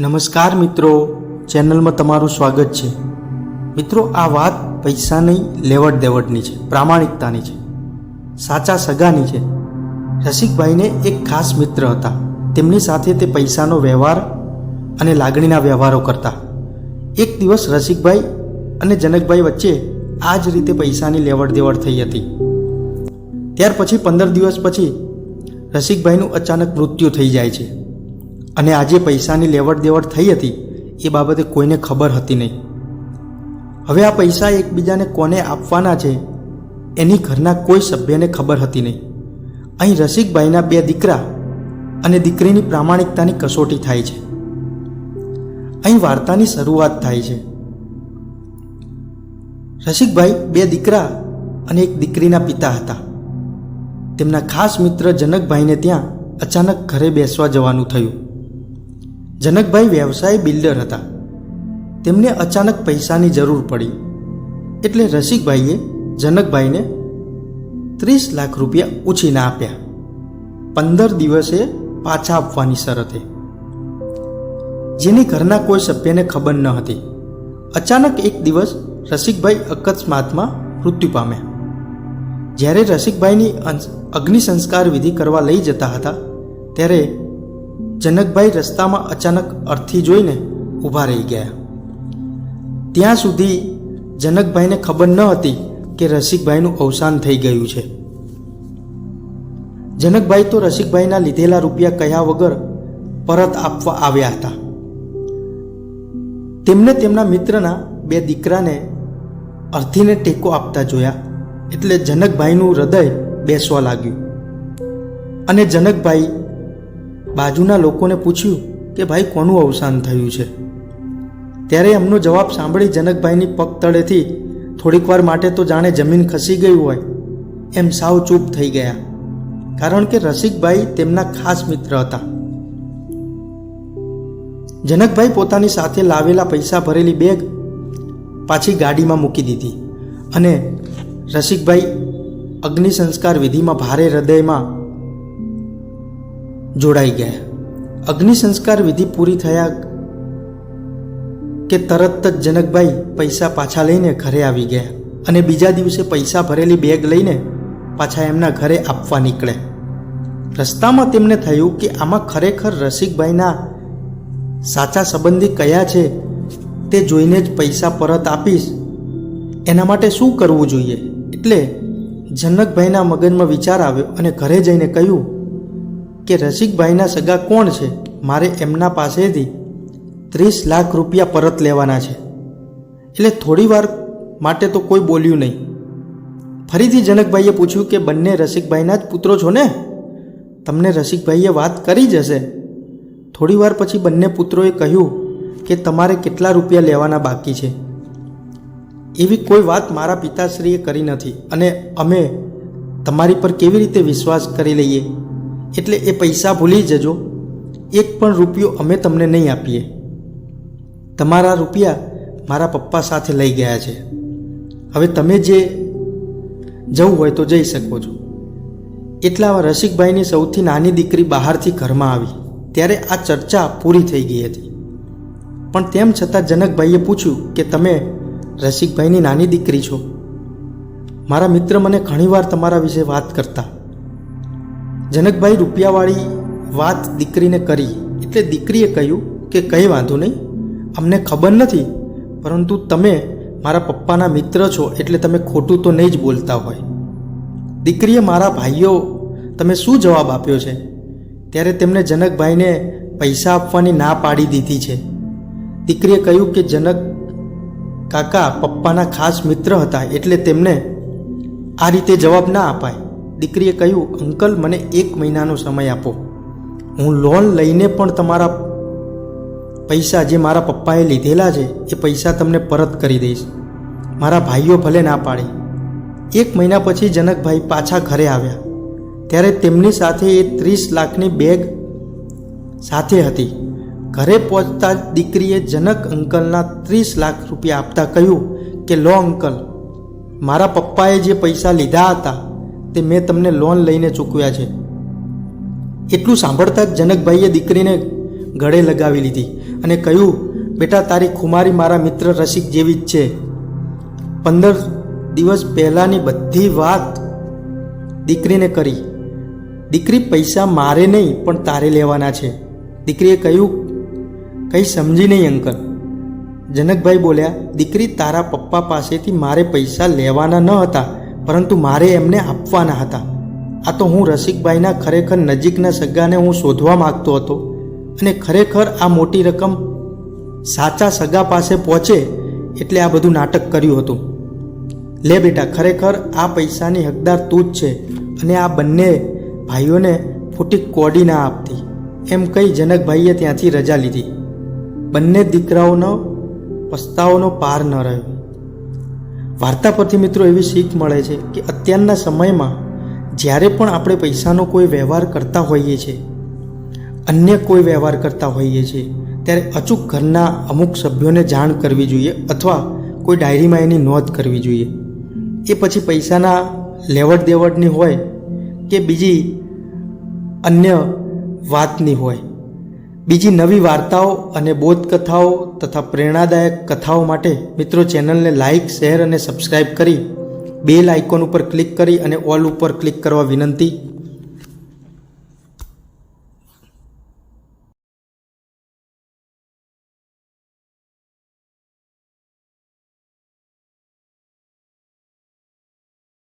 નમસ્કાર મિત્રો, ચેનલમાં તમારું સ્વાગત છે. મિત્રો, આ વાત પૈસાની લેવડ દેવડની છે, પ્રામાણિકતાની છે, સાચા સગાની છે. રસિકભાઈને એક ખાસ મિત્ર હતા. તેમની સાથે તે પૈસાનો વ્યવહાર અને લાગણીના વ્યવહારો કરતા. એક દિવસ રસિકભાઈ અને જનકભાઈ વચ્ચે આ જ રીતે પૈસાની લેવડ દેવડ થઈ હતી. ત્યાર પછી પંદર દિવસ પછી રસિકભાઈનું અચાનક મૃત્યુ થઈ જાય છે. અને આજે પૈસાની લેવડ દેવડ થઈ હતી, એ બાબતે કોઈને ખબર હતી નહીં. હવે આ પૈસા એકબીજાને કોને આપવાના છે, એની ઘરના કોઈ સભ્યને ખબર હતી નહીં. અહીં રસિકભાઈના બે દીકરા અને દીકરીની પ્રામાણિકતાની કસોટી થાય છે. અહીં વાર્તાની શરૂઆત થાય છે. રસિકભાઈ બે દીકરા અને એક દીકરીના પિતા હતા. તેમના ખાસ મિત્ર જનકભાઈને ત્યાં અચાનક ઘરે બેસવા જવાનું થયું. જનકભાઈ વ્યવસાય બિલ્ડર હતા. તેમને અચાનક પૈસાની જરૂર પડી. એટલે રસિકભાઈએ જનકભાઈને ત્રીસ લાખ રૂપિયા ઉછીના આપ્યા. પંદર દિવસે પાછા આપવાની શરતે. જેની ઘરના કોઈ સભ્યને ખબર ન હતી. અચાનક એક દિવસ રસિકભાઈ અકસ્માતમાં મૃત્યુ પામ્યા. જ્યારે રસિકભાઈની અગ્નિ સંસ્કાર વિધિ કરવા લઈ જતા હતા, ત્યારે જનકભાઈ રસ્તામાં અચાનક અર્થી જોઈને ઊભા રહી ગયા. ત્યાં સુધી જનકભાઈને ખબર ન હતી કે રસિકભાઈનું અવસાન થઈ ગયું છે. જનકભાઈ તો રસિકભાઈના લીધેલા રૂપિયા કહ્યા વગર પરત આપવા આવ્યા હતા. તેમને તેમના મિત્રના બે દીકરાને અર્થીને ટેકો આપતા જોયા એટલે જનકભાઈનું હૃદય બેસવા લાગ્યું. અને જનકભાઈ બાજુના લોકોને પૂછ્યું કે ભાઈ, કોનું અવસાન થયું છે? ત્યારે એમનો જવાબ સાંભળી જનકભાઈની પગ તળેથી થોડીક વાર માટે તો જાણે જમીન ખસી ગઈ હોય, એમ સાવ ચૂપ થઈ ગયા. કારણ કે રસિકભાઈ તેમના ખાસ મિત્ર હતા. જનકભાઈ પોતાની સાથે લાવેલા પૈસા ભરેલી બેગ પાછી ગાડીમાં મૂકી દીધી અને રસિકભાઈ અગ્નિ સંસ્કાર વિધિમાં ભારે હૃદયમાં જોડાઈ ગયા. અગ્નિ સંસ્કાર વિધિ પૂરી થયા કે તરત જ જનકભાઈ પૈસા પાછા લઈને ઘરે આવી ગયા અને બીજા દિવસે પૈસા ભરેલી બેગ લઈને પાછા એમના ઘરે આપવા નીકળે. રસ્તામાં તેમને થયું કે આમાં ખરેખર રસિકભાઈના સાચા સંબંધી કયા છે તે જોઈને જ પૈસા પરત આપીશ. એના માટે શું કરવું જોઈએ? એટલે જનકભાઈના મગજમાં વિચાર આવ્યો અને ઘરે જઈને કહ્યું કે રસિકભાઈના સગા કોણ છે? મારે એમના પાસેથી ત્રીસ લાખ રૂપિયા પરત લેવાના છે. એટલે થોડી વાર માટે તો કોઈ બોલ્યું નહીં. ફરીથી જનકભાઈએ પૂછ્યું કે બંને રસિકભાઈના જ પુત્રો છો ને? તમને રસિકભાઈએ વાત કરી જ હશે. થોડી વાર પછી બંને પુત્રોએ કહ્યું કે તમારે કેટલા રૂપિયા લેવાના બાકી છે. એવી કોઈ વાત મારા પિતાશ્રીએ કરી નથી અને અમે તમારી પર કેવી રીતે વિશ્વાસ કરી લઈએ? એટલે એ પૈસા ભૂલી જજો. એક પણ રૂપિયો અમે તમને નહીં આપીએ. તમારા રૂપિયા મારા પપ્પા સાથે લઈ ગયા છે. હવે તમે જે જવું હોય તો જઈ શકો છો. એટલા રસિકભાઈની સૌથી નાની દીકરી બહારથી ઘરમાં આવી. ત્યારે આ ચર્ચા પૂરી થઈ ગઈ હતી. પણ તેમ છતાં જનકભાઈએ પૂછ્યું કે તમે રસિકભાઈની નાની દીકરી છો? મારા મિત્ર મને ઘણીવાર તમારા વિશે વાત કરતા. જનકભાઈ રૂપિયાવાળી વાત દીકરીને કરી એટલે દીકરીએ કહ્યું કે કંઈ વાંધો નહીં, અમને ખબર નથી, પરંતુ તમે મારા પપ્પાના મિત્ર છો એટલે તમે ખોટું તો નહીં જ બોલતા હોય. દીકરીએ મારા ભાઈઓ તમે શું જવાબ આપ્યો છે? ત્યારે તેમણે જનકભાઈને પૈસા આપવાની ના પાડી દીધી છે. દીકરીએ કહ્યું કે જનક કાકા પપ્પાના ખાસ મિત્ર હતા એટલે તેમને આ રીતે જવાબ ના અપાય. દીકરીએ કહ્યું, અંકલ, મને એક મહિનાનો સમય આપો. હું લોન લઈને પણ તમારા પૈસા જે મારા પપ્પાએ લીધેલા છે, એ પૈસા તમને પરત કરી દઈશ. મારા ભાઈઓ ભલે ના પાડે. એક મહિના પછી જનકભાઈ પાછા ઘરે આવ્યા. ત્યારે તેમની સાથે એ ત્રીસ લાખની બેગ સાથે હતી. ઘરે પહોંચતા દીકરીએ જનક અંકલના ત્રીસ લાખ રૂપિયા આપતા કહ્યું કે, લો અંકલ, મારા પપ્પાએ જે પૈસા લીધા હતા તે મેં તમને લોન લઈને ચૂકવ્યા છે. એટલું સાંભળતા જ જનકભાઈએ દીકરીને ગળે લગાવી લીધી અને કહ્યું, બેટા, તારી ખુમારી મારા મિત્ર રસિક જેવી જ છે. પંદર દિવસ પહેલાંની બધી વાત દીકરીને કરી. દીકરી પૈસા મારે નહીં, પણ તારે લેવાના છે. દીકરીએ કહ્યું, કંઈ સમજી નહીં, અંકલ. જનકભાઈ બોલ્યા, દીકરી તારા પપ્પા પાસેથી મારે પૈસા લેવાના ન હતા. પરંતુ મારે એમને આપવાના હતા. આ તો હું રસિકભાઈના ખરેખર નજીકના સગાને હું શોધવા માગતો હતો અને ખરેખર આ મોટી રકમ સાચા સગા પાસે પહોંચે એટલે આ બધું નાટક કર્યું હતું. લે બેટા, ખરેખર આ પૈસાની હકદાર તું જ છે અને આ બંને ભાઈઓને ખોટી કોડી ના આપતી. એમ કહી જનકભાઈએ ત્યાંથી રજા લીધી. બંને દીકરાઓનો પસ્તાઓનો પાર ન રહ્યો. વાર્તા પરથી મિત્રો એવી શીખ મળે છે કે અત્યારના સમયમાં જ્યારે પણ આપણે પૈસાનો કોઈ વ્યવહાર કરતા હોઈએ છીએ, અન્ય કોઈ વ્યવહાર કરતા હોઈએ છીએ, ત્યારે અચૂક ઘરના અમુક સભ્યોને જાણ કરવી જોઈએ અથવા કોઈ ડાયરીમાં એની નોંધ કરવી જોઈએ. એ પછી પૈસાના લેવડ દેવડની હોય કે બીજી અન્ય વાતની હોય. બીજી નવી વાર્તાઓ અને બોધકથાઓ તથા પ્રેરણાદાયક કથાઓ માટે મિત્રો ચેનલને લાઇક, શેર અને સબસ્ક્રાઇબ કરી બેલ આઇકોન ઉપર ક્લિક કરી અને ઓલ ઉપર ક્લિક કરવા વિનંતી.